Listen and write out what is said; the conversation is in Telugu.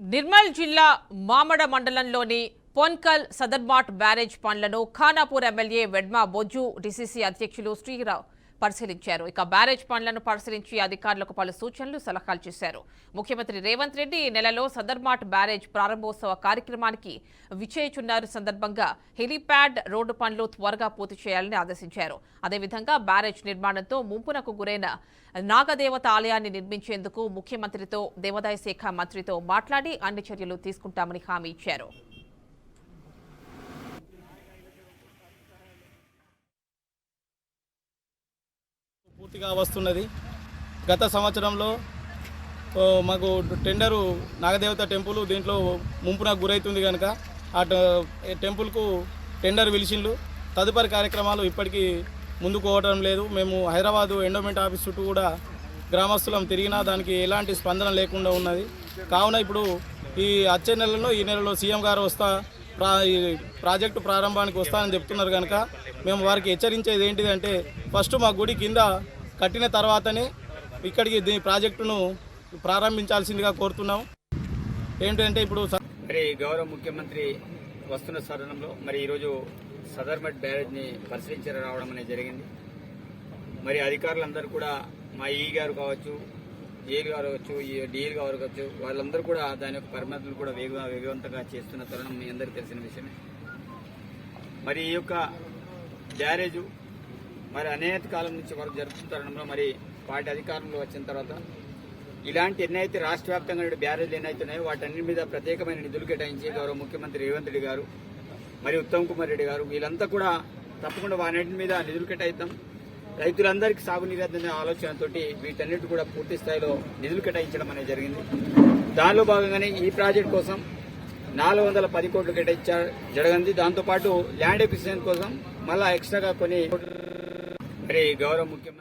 నిర్మల్ జిల్లా మామడ మండలంలోని పొన్కల్ సదర్మాట్ బ్యారేజ్ పనులను ఖానాపూర్ ఎమ్మెల్యే వెడ్మా బొజ్జు డిసిసి అధ్యక్షులు శ్రీరావు పరిశీలించారు. ఇక బ్యారేజ్ పనులను పరిశీలించి అధికారులకు పలు సూచనలు సలహాలు చేశారు. ముఖ్యమంత్రి రేవంత్ రెడ్డి నెలలో సదర్మాట్ బ్యారేజ్ ప్రారంభోత్సవ కార్యక్రమానికి విచేయుచున్నారు సందర్భంగా హెలీప్యాడ్ రోడ్డు పనులు త్వరగా పూర్తి చేయాలని ఆదేశించారు. అదేవిధంగా బ్యారేజ్ నిర్మాణంతో ముంపునకు గురైన నాగదేవత ఆలయాన్ని నిర్మించేందుకు ముఖ్యమంత్రితో దేవాదాయ శాఖ మంత్రితో మాట్లాడి అన్ని చర్యలు తీసుకుంటామని హామీ ఇచ్చారు. పూర్తిగా వస్తున్నది. గత సంవత్సరంలో మాకు టెండరు నాగదేవత టెంపుల్ దీంట్లో ముంపునకు గురవుతుంది కనుక ఆ టెంపుల్కు టెండర్ పిలిచిండ్లు తదుపరి కార్యక్రమాలు ఇప్పటికీ ముందుకు పోవడం లేదు. మేము హైదరాబాదు ఎండోమెంట్ ఆఫీస్ చుట్టూ కూడా గ్రామస్తులం తిరిగినా దానికి ఎలాంటి స్పందన లేకుండా ఉన్నది. కావున ఇప్పుడు ఈ వచ్చే నెలలో ఈ నెలలో సీఎం గారు వస్తా ప్రా ఈ ప్రాజెక్టు ప్రారంభానికి వస్తానని చెప్తున్నారు కనుక మేము వారికి హెచ్చరించేది ఏంటిదంటే ఫస్ట్ మా గుడి కింద కట్టిన తర్వాతనే ఇక్కడికి దీని ప్రాజెక్టును ప్రారంభించాల్సిందిగా కోరుతున్నాం. ఏంటంటే ఇప్పుడు స- మరి గౌరవ ముఖ్యమంత్రి వస్తున్న సదనంలో మరి ఈరోజు సదర్మెట్ బ్యారేజ్ని పరిశీలించి రావడం అనేది జరిగింది. మరి అధికారులందరూ కూడా మా ఈ గారు కావచ్చు ఏలు గారు కావచ్చు ఈ డిఎల్ గారు కావచ్చు వాళ్ళందరూ కూడా దాని యొక్క పరిమితులు కూడా వేగ వేగవంతంగా చేస్తున్న తరుణం మీ అందరికీ తెలిసిన విషయమే. మరి ఈ యొక్క బ్యారేజు మరి అనేక కాలం నుంచి వరకు జరుగుతున్న తరుణంలో మరి పార్టీ అధికారంలో వచ్చిన తర్వాత ఇలాంటి ఎన్నైతే రాష్ట్ర వ్యాప్తంగా ఉన్న బ్యారేజ్లు ఎన్నైతే ఉన్నాయో వాటన్నిటి మీద ప్రత్యేకమైన నిధులు కేటాయించి గౌరవ ముఖ్యమంత్రి రేవంత్ రెడ్డి గారు మరి ఉత్తమ్ కుమార్ రెడ్డి గారు వీళ్ళంతా కూడా తప్పకుండా వాటన్నిటి మీద నిధులు కేటాయిద్దాం. రైతులందరికీ సాగునీరు అందిన ఆలోచనతోటి వీటన్నిటి కూడా పూర్తి స్థాయిలో నిధులు కేటాయించడం అనేది జరిగింది. దానిలో భాగంగానే ఈ ప్రాజెక్ట్ కోసం నాలుగు వందల పది కోట్లు కేటాయించారు జరగంది. దాంతోపాటు ల్యాండ్ ఎక్విజిషన్ కోసం మళ్ళా ఎక్స్ట్రాగా కొన్ని మరి గౌరవ ముఖ్యమంత్రి